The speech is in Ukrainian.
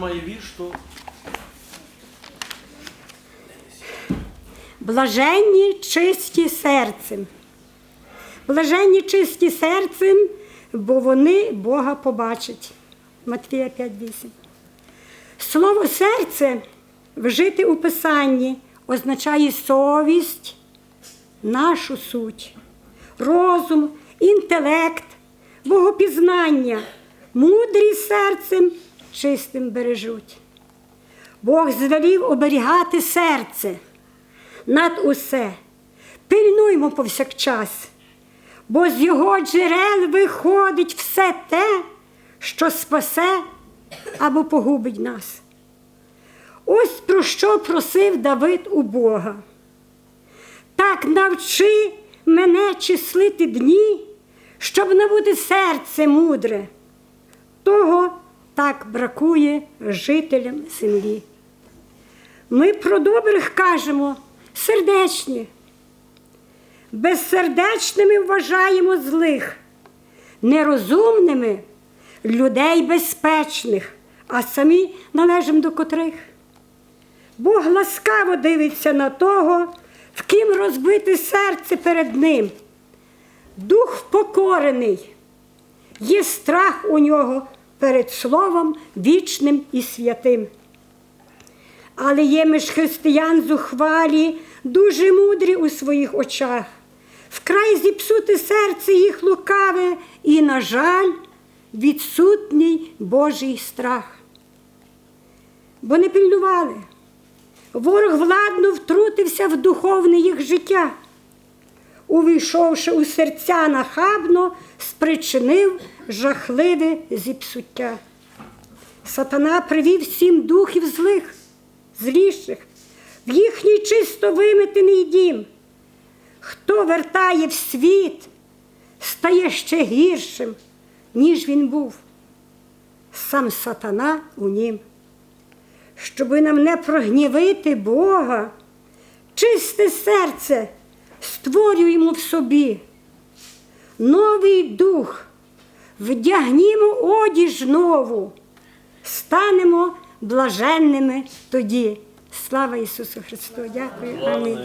має вірш, то Блаженні чисті серцем. Блаженні чисті серцем, бо вони Бога побачать. Матвія 5.8. Слово серце вжити у Писанні означає совість, нашу суть, розум, інтелект, богопізнання, мудрість серцем чистим бережуть. Бог звелів оберігати серце над усе. Пильнуймо повсякчас, бо з його джерел виходить все те, що спасе або погубить нас. Ось про що просив Давид у Бога. Так навчи мене числити дні, щоб набути серце мудре. Того так бракує жителям землі. Ми про добрих кажемо сердечні. Безсердечними вважаємо злих, нерозумними людей безпечних, а самі належимо до котрих. Бог ласкаво дивиться на того, в ким розбите серце перед ним. Дух впокорений, є страх у нього перед Словом вічним і святим. Але є між християн зухвалі, дуже мудрі у своїх очах, вкрай зіпсути серце їх лукаве, і, на жаль, відсутній Божий страх. Бо не пильнували. Ворог владно втрутився в духовне їх життя, увійшовши у серця нахабно, спричинив жахливе зіпсуття. Сатана привів сім духів злих, зліших, в їхній чисто виметений дім. Хто вертає в світ, стає ще гіршим, ніж він був. Сам сатана у нім. Щоби нам не прогнівити Бога, чисте серце створюємо в собі. Новий дух, вдягнімо одіж нову, станемо блаженними тоді. Слава Ісусу Христу! Дякую. Амінь.